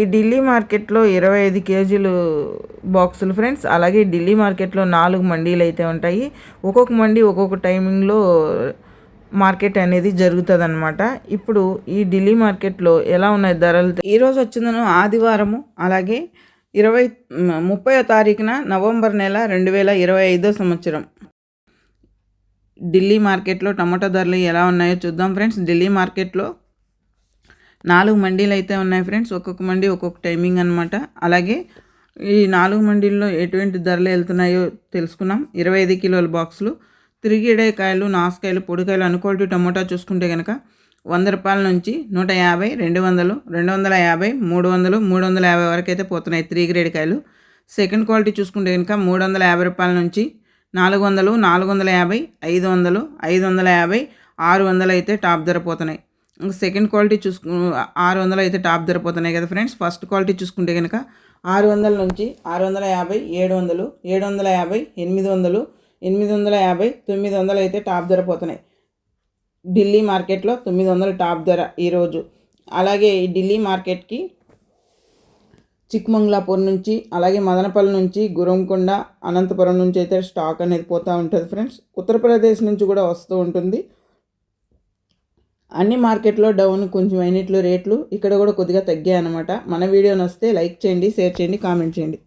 ఈ ఢిల్లీ మార్కెట్లో ఇరవై ఐదు కేజీలు బాక్సులు ఫ్రెండ్స్. అలాగే ఢిల్లీ మార్కెట్లో నాలుగు మండీలు అయితే ఉంటాయి. ఒక్కొక్క మండీ ఒక్కొక్క టైమింగ్లో మార్కెట్ అనేది జరుగుతుంది అనమాట ఇప్పుడు ఈ ఢిల్లీ మార్కెట్లో ఎలా ఉన్నాయి ధరలు? ఈరోజు వచ్చిందను ఆదివారము. అలాగే ఇరవై ముప్పై తారీఖున నవంబర్ నెల రెండు వేల ఇరవై ఐదో సంవత్సరం. ఢిల్లీ మార్కెట్లో టమాటో ధరలు ఎలా ఉన్నాయో చూద్దాం ఫ్రెండ్స్. ఢిల్లీ మార్కెట్లో నాలుగు మండీలు అయితే ఉన్నాయి ఫ్రెండ్స్. ఒక్కొక్క మండీ ఒక్కొక్క టైమింగ్ అనమాట అలాగే ఈ నాలుగు మండీల్లో ఎటువంటి ధరలు వెళ్తున్నాయో తెలుసుకున్నాం. ఇరవై ఐదు కిలోల బాక్సులు. తిరిగిడే కాయలు నాసుకాయలు పొడికాయలు అనుకోటి టమోటా చూసుకుంటే కనుక వంద రూపాయల నుంచి నూట యాభై రెండు వందలు రెండు వందల యాభై మూడు వందలు మూడు వందల యాభై వరకు అయితే పోతున్నాయి త్రీ గ్రేడ్ కాయలు. సెకండ్ క్వాలిటీ చూసుకుంటే కనుక మూడు వందల యాభై రూపాయల నుంచి నాలుగు వందలు నాలుగు వందల యాభై ఐదు వందలు ఐదు వందల యాభై ఆరు వందలు అయితే టాప్ ధర పోతున్నాయి. సెకండ్ క్వాలిటీ చూసుకు ఆరు వందలు అయితే టాప్ ధర పోతున్నాయి కదా ఫ్రెండ్స్ ఫస్ట్ క్వాలిటీ చూసుకుంటే కనుక ఆరు వందల నుంచి ఆరు వందల యాభై ఏడు వందలు ఏడు వందల యాభై ఎనిమిది వందలు ఎనిమిది వందల యాభై తొమ్మిది వందలు అయితే టాప్ ధర పోతున్నాయి ఢిల్లీ మార్కెట్లో తొమ్మిది వందల టాప్ ధర ఈరోజు. అలాగే ఈ ఢిల్లీ మార్కెట్కి చిక్మంగ్లాపూర్ నుంచి అలాగే మదనపల్లి నుంచి గురంకొండ అనంతపురం నుంచి అయితే స్టాక్ అనేది పోతూ ఉంటుంది ఫ్రెండ్స్ ఉత్తరప్రదేశ్ నుంచి కూడా వస్తూ ఉంటుంది. అన్ని మార్కెట్లో డౌన్ కొంచెం అయినట్లు రేట్లు ఇక్కడ కూడా కొద్దిగా తగ్గాయి అనమాట మన వీడియో నస్తే లైక్ చేయండి షేర్ చేయండి కామెంట్ చేయండి.